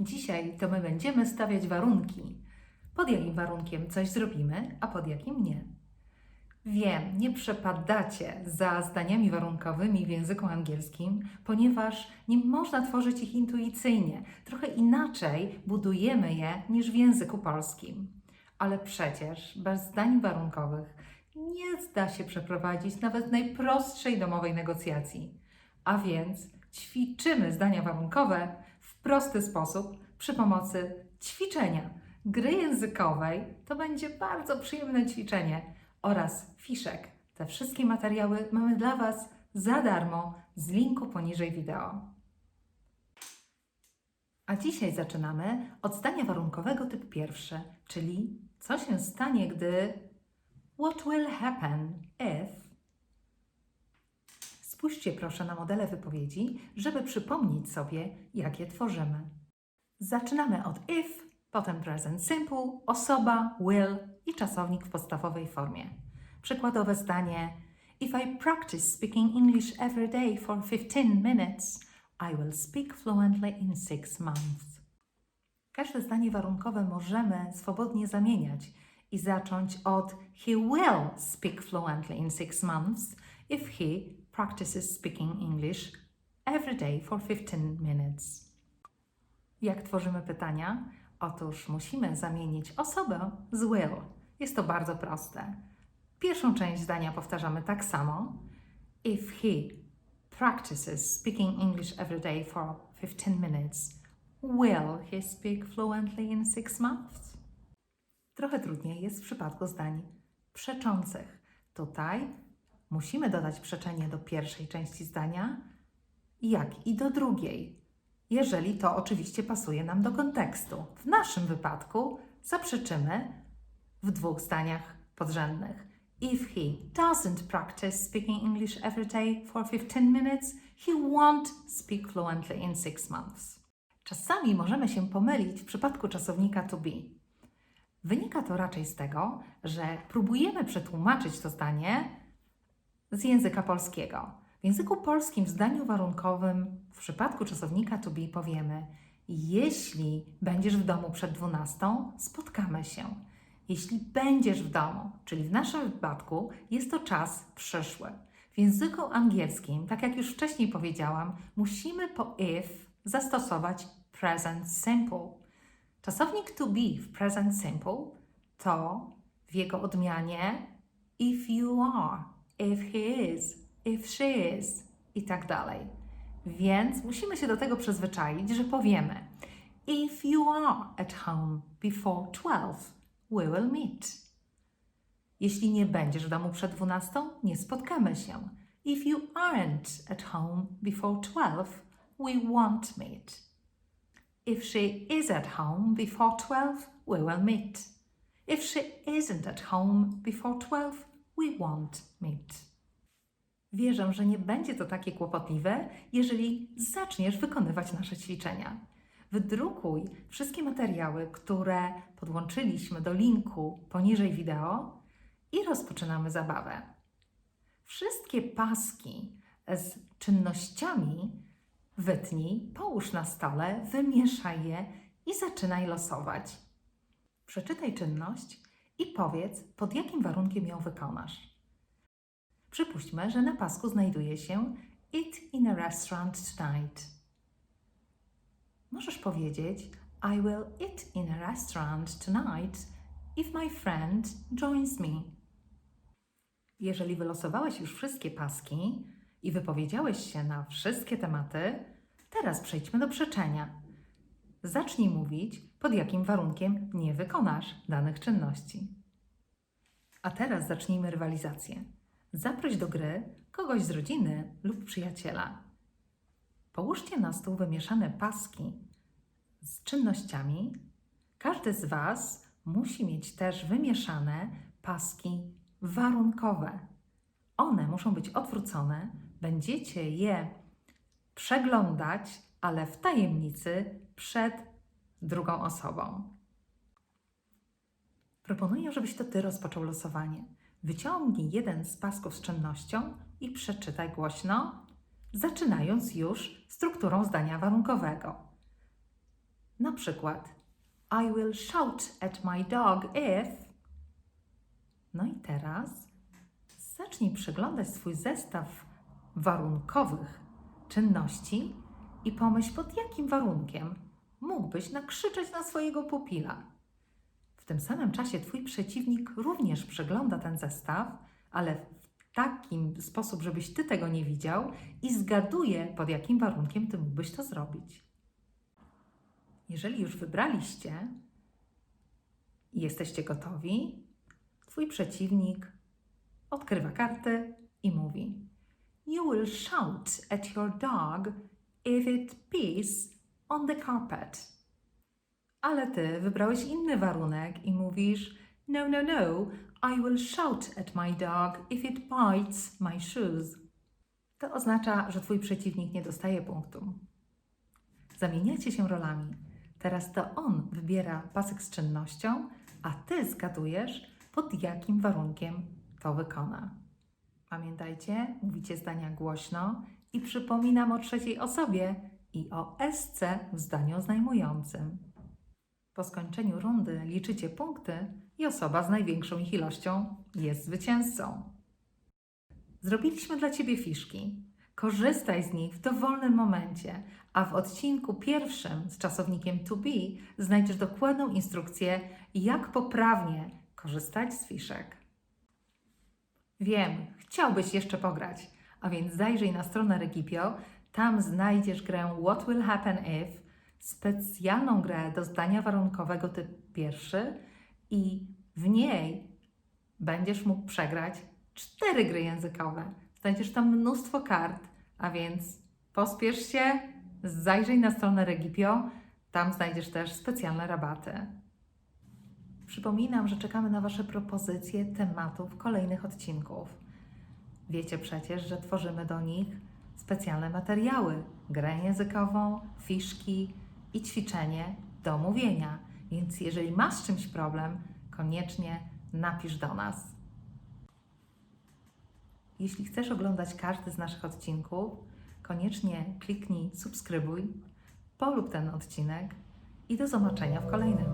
Dzisiaj to my będziemy stawiać warunki. Pod jakim warunkiem coś zrobimy, a pod jakim nie. Wiem, nie przepadacie za zdaniami warunkowymi w języku angielskim, ponieważ nie można tworzyć ich intuicyjnie. Trochę inaczej budujemy je niż w języku polskim. Ale przecież bez zdań warunkowych nie da się przeprowadzić nawet najprostszej domowej negocjacji. A więc ćwiczymy zdania warunkowe w prosty sposób przy pomocy ćwiczenia gry językowej. To będzie bardzo przyjemne ćwiczenie oraz fiszek. Te wszystkie materiały mamy dla Was za darmo z linku poniżej wideo. A dzisiaj zaczynamy od zdania warunkowego typ pierwszy, czyli co się stanie, gdy What will happen if Spójrzcie proszę na modele wypowiedzi, żeby przypomnieć sobie, jak je tworzymy. Zaczynamy od if, potem present simple, osoba, will i czasownik w podstawowej formie. Przykładowe zdanie: If I practice speaking English every day for 15 minutes, I will speak fluently in 6 months. Każde zdanie warunkowe możemy swobodnie zamieniać i zacząć od He will speak fluently in 6 months if he practices speaking English every day for 15 minutes. Jak tworzymy pytania? Otóż musimy zamienić osobę z will. Jest to bardzo proste. Pierwszą część zdania powtarzamy tak samo. If he practices speaking English every day for 15 minutes, will he speak fluently in 6 months? Trochę trudniej jest w przypadku zdań przeczących. Tutaj musimy dodać przeczenie do pierwszej części zdania, jak i do drugiej, jeżeli to oczywiście pasuje nam do kontekstu. W naszym wypadku zaprzeczymy w dwóch zdaniach podrzędnych. If he doesn't practice speaking English every day for 15 minutes, he won't speak fluently in 6 months. Czasami możemy się pomylić w przypadku czasownika to be. Wynika to raczej z tego, że próbujemy przetłumaczyć to zdanie z języka polskiego. W języku polskim w zdaniu warunkowym w przypadku czasownika to be powiemy jeśli będziesz w domu przed 12, spotkamy się. Jeśli będziesz w domu, czyli w naszym wypadku jest to czas przyszły. W języku angielskim, tak jak już wcześniej powiedziałam, musimy po if zastosować present simple. Czasownik to be w present simple to w jego odmianie if you are, if he is, if she is i tak dalej. Więc musimy się do tego przyzwyczaić, że powiemy If you are at home before 12, we will meet. Jeśli nie będziesz w domu przed 12, nie spotkamy się. If you aren't at home before 12, we won't meet. If she is at home before 12, we will meet. If she isn't at home before 12, we won't meet. Wierzę, że nie będzie to takie kłopotliwe, jeżeli zaczniesz wykonywać nasze ćwiczenia. Wydrukuj wszystkie materiały, które podłączyliśmy do linku poniżej wideo i rozpoczynamy zabawę. Wszystkie paski z czynnościami wytnij, połóż na stole, wymieszaj je i zaczynaj losować. Przeczytaj czynność i powiedz, pod jakim warunkiem ją wykonasz. Przypuśćmy, że na pasku znajduje się Eat in a restaurant tonight. Możesz powiedzieć I will eat in a restaurant tonight if my friend joins me. Jeżeli wylosowałeś już wszystkie paski i wypowiedziałeś się na wszystkie tematy, teraz przejdźmy do przeczenia. Zacznij mówić, pod jakim warunkiem nie wykonasz danych czynności. A teraz zacznijmy rywalizację. Zaproś do gry kogoś z rodziny lub przyjaciela. Połóżcie na stół wymieszane paski z czynnościami. Każdy z Was musi mieć też wymieszane paski warunkowe. One muszą być odwrócone. Będziecie je przeglądać, ale w tajemnicy przed drugą osobą. Proponuję, żebyś to Ty rozpoczął losowanie. Wyciągnij jeden z pasków z czynnością i przeczytaj głośno, zaczynając już strukturą zdania warunkowego. Na przykład I will shout at my dog if. No i teraz zacznij przeglądać swój zestaw warunkowych czynności i pomyśl, pod jakim warunkiem mógłbyś nakrzyczeć na swojego pupila. W tym samym czasie Twój przeciwnik również przegląda ten zestaw, ale w takim sposób, żebyś Ty tego nie widział i zgaduje, pod jakim warunkiem Ty mógłbyś to zrobić. Jeżeli już wybraliście i jesteście gotowi, Twój przeciwnik odkrywa karty i mówi: You will shout at your dog if it pees on the carpet. Ale ty wybrałeś inny warunek i mówisz: No, no, no, I will shout at my dog if it bites my shoes. To oznacza, że twój przeciwnik nie dostaje punktu. Zamieniacie się rolami. Teraz to on wybiera pasek z czynnością, a ty zgadujesz, pod jakim warunkiem to wykona. Pamiętajcie, mówicie zdania głośno i przypominam o trzeciej osobie i o SC w zdaniu oznajmującym. Po skończeniu rundy liczycie punkty i osoba z największą ich ilością jest zwycięzcą. Zrobiliśmy dla Ciebie fiszki. Korzystaj z nich w dowolnym momencie, a w odcinku pierwszym z czasownikiem to be znajdziesz dokładną instrukcję, jak poprawnie korzystać z fiszek. Wiem, chciałbyś jeszcze pograć, a więc zajrzyj na stronę Regipio, tam znajdziesz grę What Will Happen If, specjalną grę do zdania warunkowego typ pierwszy i w niej będziesz mógł przegrać cztery gry językowe. Znajdziesz tam mnóstwo kart, a więc pospiesz się, zajrzyj na stronę Regipio, tam znajdziesz też specjalne rabaty. Przypominam, że czekamy na Wasze propozycje tematów kolejnych odcinków. Wiecie przecież, że tworzymy do nich specjalne materiały, grę językową, fiszki i ćwiczenie do mówienia. Więc jeżeli masz z czymś problem, koniecznie napisz do nas. Jeśli chcesz oglądać każdy z naszych odcinków, koniecznie kliknij subskrybuj, polub ten odcinek i do zobaczenia w kolejnym.